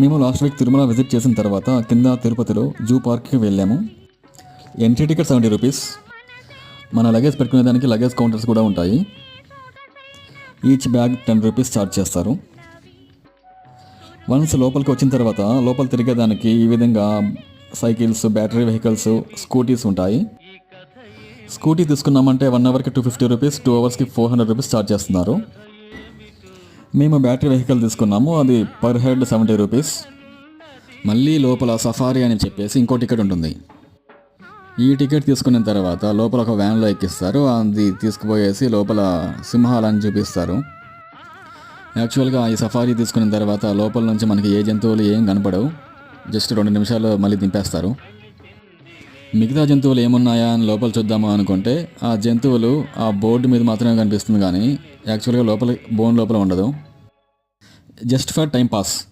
మేము last week Tirumala visit చేసిన తర్వాత కింద తిరుపతిలో జూ పార్క్కి వెళ్ళాము. ఎంట్రీ టికెట్ సెవెంటీ రూపీస్ మన లగేజ్ పెట్టుకునే దానికి లగేజ్ కౌంటర్స్ కూడా ఉంటాయి. Each bag ten rupees charge చేస్తారు. వన్స్ లోపలికి వచ్చిన తర్వాత లోపల తిరిగేదానికి ఈ విధంగా సైకిల్స్ బ్యాటరీ వెహికల్స్ స్కూటీస్ ఉంటాయి. స్కూటీ తీసుకున్నామంటే వన్ అవర్కి టూ ఫిఫ్టీ రూపీస్ టూ అవర్స్కి ఫోర్ హండ్రెడ్ రూపీస్ ఛార్జ్ చేస్తున్నారు. మేము బ్యాటరీ వెహికల్ తీసుకున్నాము అది పర్ హెడ్ సెవెంటీ రూపీస్. మళ్ళీ లోపల సఫారీ అని చెప్పేసి ఇంకో టికెట్ ఉంటుంది. ఈ టికెట్ తీసుకున్న తర్వాత లోపల ఒక వ్యాన్లో ఎక్కిస్తారు అది తీసుకుపోయేసి లోపల సింహాలని చూపిస్తారు. యాక్చువల్గా ఈ సఫారీ తీసుకున్న తర్వాత లోపల నుంచి మనకి ఏ జంతువులు ఏం కనపడవు. జస్ట్ రెండు నిమిషాలు మళ్ళీ దింపేస్తారు. మిగతా జంతువులు ఏమున్నాయా అని లోపల చూద్దాము అనుకుంటే ఆ జంతువులు ఆ బోర్డు మీద మాత్రమే కనిపిస్తుంది కానీ యాక్చువల్గా లోపల బోన్ లోపల ఉండదు. Just for time pass.